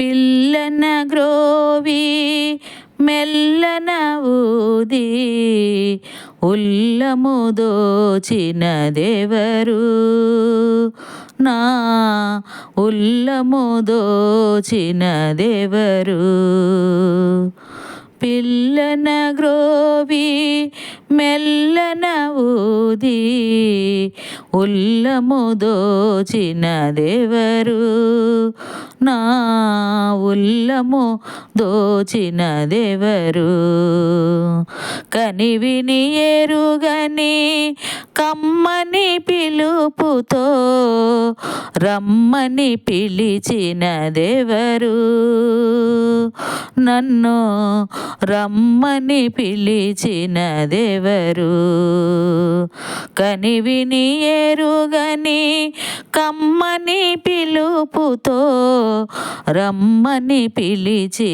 పిల్లన గ్రోవి మెల్లన ఊది ఉల్లము దోచిన దేవరు. నా ఉల్లము దోచిన దేవరు. పిల్లన గ్రోవి మెల్లన ఊది ఉల్లము దోచినదెవరు నా ఉల్లము దోచినదెవరు. కనివిని ఎరుగని కమ్మని పిలుపుతో రమ్మని పిలిచినదెవరు. నన్ను రమ్మని పిలిచినదెవరు. కనివిని ఎరుగని కమ్మని పిలుపుతో రమ్మని పిలిచినదెవరు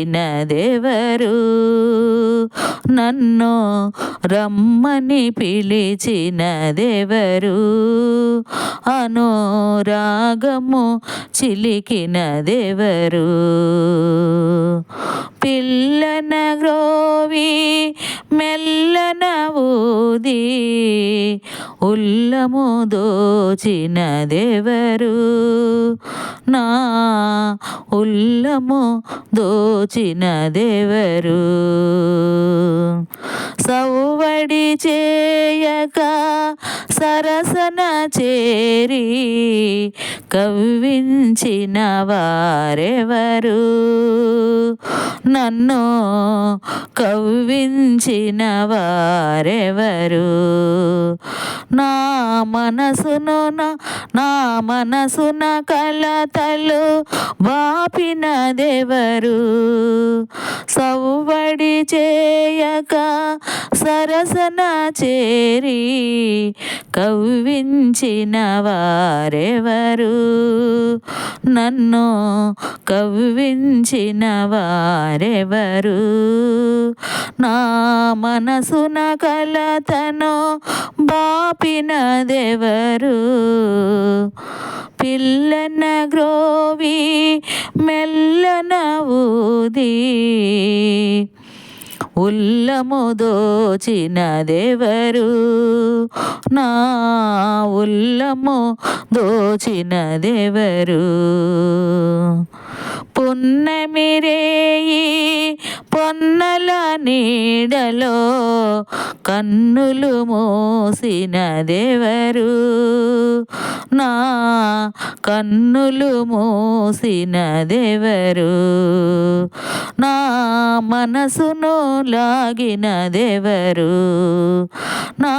నన్ను రమ్మని పిలిచినదెవరు అనురాగము చిలికినదెవరు పిల్లన గ్రోవి మెల్ల ఊది ఉల్లము దోచినదెవరు నా ఉల్లము దోచినదెవరు సౌవడి చేయక సరసన చేరి కవ్వించిన వారెవరు? నన్ను కవ్వించిన వారెవరు? నా మనసును నా మనసున కలతలు వాపినదెవరు సవ్వడి చేయక సరసన చేరి కవ్వించిన వారెవరు? నన్ను కవ్వించిన వారెవరు? నా మనసున కలతను బాపినదెవరు పిల్లన గ్రోవి మెల్లన ఊది. ఉల్లము దోచినదెవరు నా ఉల్లము దోచినదెవరు పున్నమిరేయి కన్నల నీడలో కన్నులు మోసినదెవరు నా కన్నులు మోసినదెవరు నా మనసును లాగినదెవరు నా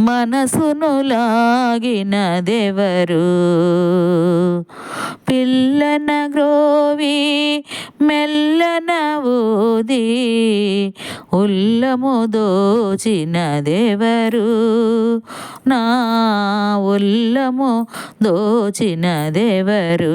మనసును లాగినదెవరు పిల్లన గ్రోవి మెల్లన ఊది ఉల్లము దోచినదెవరు నా ఉల్లము దోచినదెవరు